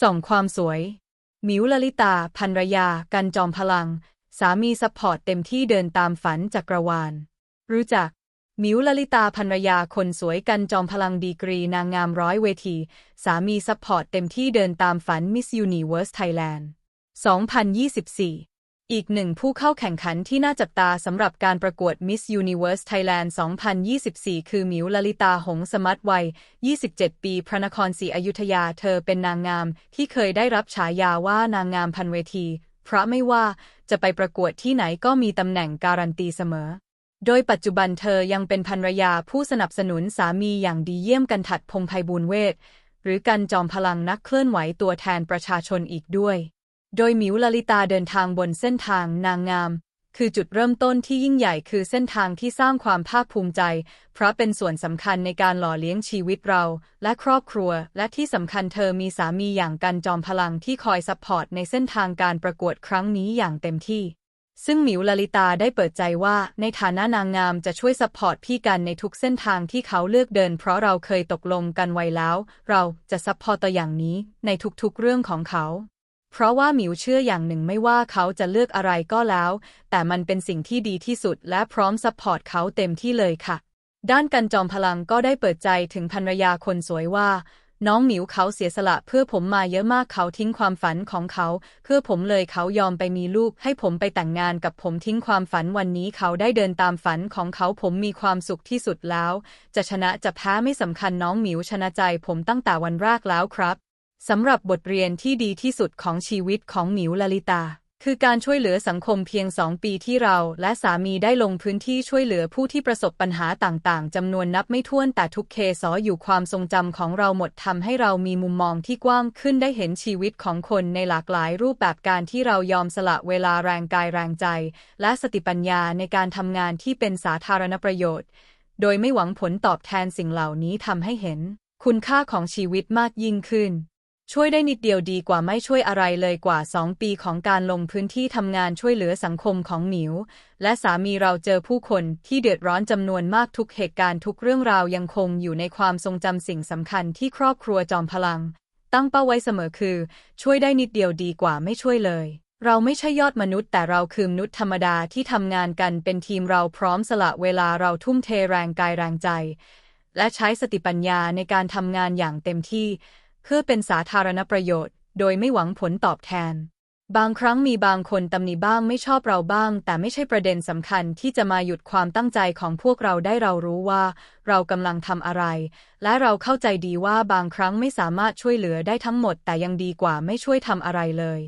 ส่องความสวย มิวลลิตาพันรยา กันจอมพลัง สามีซัพพอร์ตเต็มที่เดินตามฝันจักรวาล รู้จัก มิวลลิตาพันรยาคนสวยกันจอมพลังดีกรีนางงามร้อยเวที สามีซัพพอร์ตเต็มที่เดินตามฝันมิสยูนิเวิร์สไทยแลนด์ 2024 อีกหนึ่งผู้เข้าแข่งขันที่น่าจับตาสำหรับการประกวด Miss Universe Thailand 2024 คือหมิวลลิตาหงสมัตวัย 27 ปี พระนครศรีอยุธยา เธอเป็นนางงามที่เคยได้รับฉายาว่านางงามพันเวที เพราะไม่ว่าจะไปประกวดที่ไหนก็มีตำแหน่งการันตีเสมอ โดยปัจจุบันเธอยังเป็นภรรยาผู้สนับสนุนสามีอย่างดีเยี่ยมกันถัดพงไพบูลเวทหรือกันจอมพลังนักเคลื่อนไหวตัวแทนประชาชนอีกด้วย โดยหมิวลลิตาเดินทางบนเส้นทางนางงาม คือจุดเริ่มต้นที่ยิ่งใหญ่คือเส้นทางที่สร้างความภาคภูมิใจ เพราะเป็นส่วนสำคัญในการหล่อเลี้ยงชีวิตเรา และครอบครัว และที่สำคัญเธอมีสามีอย่างกันจอมพลังที่คอยซัพพอร์ตในเส้นทางการประกวดครั้งนี้อย่างเต็มที่ซึ่งหมิวลลิตาได้เปิดใจว่า ในฐานะนางงามจะช่วยซัพพอร์ตพี่กันในทุกเส้นทางที่เขาเลือกเดิน เพราะเราเคยตกลงกันไว้แล้ว เราจะซัพพอร์ตตัวอย่างนี้ในทุกๆเรื่องของเขา เพราะว่าหมิวเชื่ออย่างหนึ่งไม่ว่าเขาจะเลือกอะไรก็แล้ว แต่มันเป็นสิ่งที่ดีที่สุดและพร้อมซัพพอร์ตเขาเต็มที่เลยค่ะ ด้านกันจอมพลังก็ได้เปิดใจถึงภรรยาคนสวยว่า น้องหมิวเขาเสียสละเพื่อผมมาเยอะมากเขาทิ้งความฝันของเขา เพื่อผมเลยเขายอมไปมีลูก ให้ผมไปแต่งงานกับผมทิ้งความฝันวันนี้เขาได้เดินตามฝันของเขาผมมีความสุขที่สุดแล้ว จะชนะจะแพ้ไม่สำคัญน้องหมิวชนะใจผมตั้งแต่วันแรกแล้วครับ สำหรับบทเรียนที่ดีที่สุดของชีวิตของหมิวลลิตา คือการช่วยเหลือสังคมเพียงสองปีที่เรา และสามีได้ลงพื้นที่ช่วยเหลือผู้ที่ประสบปัญหาต่างๆจำนวนนับไม่ถ้วนแต่ทุกเคสออยู่ความทรงจำของเราหมดทำให้เรามีมุมมองที่กว้างขึ้นได้เห็นชีวิตของคนในหลากหลายรูปแบบการที่เรายอมสละเวลาแรงกายแรงใจ และสติปัญญาในการทำงานที่เป็นสาธารณประโยชน์ โดยไม่หวังผลตอบแทนสิ่งเหล่านี้ทำให้เห็น คุณค่าของชีวิตมากยิ่งขึ้น ช่วยได้นิดเดียวดีกว่าไม่ช่วยอะไรเลยกว่า 2 ปีของการลงพื้นที่ทำงานช่วยเหลือสังคมของหมิว และสามีเราเจอผู้คนที่เดือดร้อนจำนวนมากทุกเหตุการณ์ทุกเรื่องราวยังคงอยู่ในความทรงจำสิ่งสำคัญที่ครอบครัวจอมพลัง ตั้งเป้าไว้เสมอคือ ช่วยได้นิดเดียวดีกว่าไม่ช่วยเลย เราไม่ใช่ยอดมนุษย์ แต่เราคือมนุษย์ธรรมดาที่ทำงานกันเป็นทีมเราพร้อมสละเวลาเราทุ่มเทแรงกายแรงใจ และใช้สติปัญญาในการทำงานอย่างเต็มที่ พื่อเป็นสาธารณประโยชน์ โดยไม่หวังผลตอบแทน บางครั้งมีบางคนตำหนิบ้างไม่ชอบเราบ้าง แต่ไม่ใช่ประเด็นสำคัญที่จะมาหยุดความตั้งใจของพวกเราได้เรารู้ว่า เรากำลังทำอะไร และเราเข้าใจดีว่าบางครั้งไม่สามารถช่วยเหลือได้ทั้งหมด แต่ยังดีกว่าไม่ช่วยทำอะไรเลย